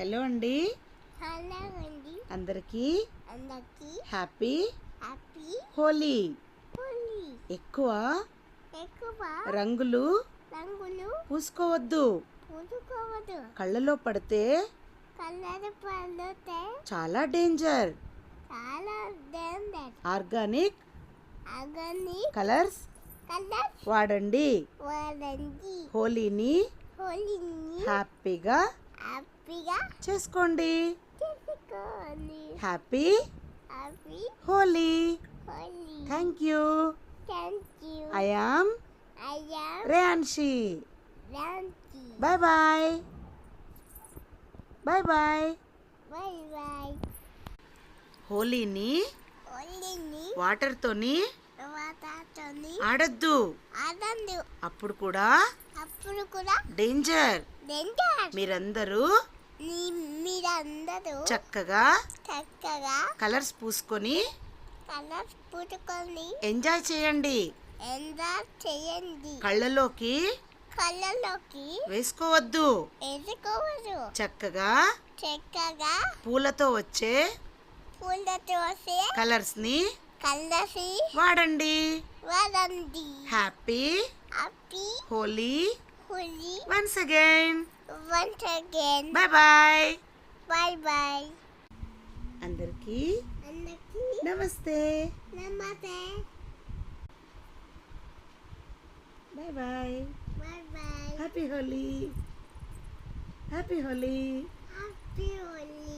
Hello అండి. Hello అండి. అందరికీ అందరికీ హ్యాపీ హ్యాపీ హోలీ. హోలీ. ఎక్కువ ఎక్కువ రంగులు రంగులు పూసుకోవద్దు. పూసుకోవద్దు. కళ్ళలో పడితే చాలా డేంజర్. చాలా డేంజర్. ఆర్గానిక్ అగని కలర్స్ కలర్ వాడండి. వాడండి. హోలీని హోలీని హ్యాపీగా హ్యాపీగా? చేసుకోండి. Happy? Happy. Holi. Thank you. Thank you. I am Reyanshi. Bye bye. Bye bye. హోలీని హోలీని వాటర్తోని ఆడద్దు. అప్పుడు కూడా అప్పుడు కూడా డేంజర్. మీరందరూ చక్కగా చక్కగా కలర్స్ పూసుకొని కలర్స్ పుట్టుకొని ఎంజాయ్ చేయండి. ఎంజాయ్ చేయండి. కళ్ళలోకి కళ్ళలోకి వేసుకోవద్దు. వేసుకోవచ్చు చక్కగా చక్కగా పూలతో వచ్చే పూలతో వస్తే కలర్స్ని కలసి వాడండి. వాడండి. Happy happy Holi Holi once again once again bye bye bye bye అందరికీ అందరికీ నమస్తే నమస్తే bye bye bye bye happy Holi happy Holi happy Holi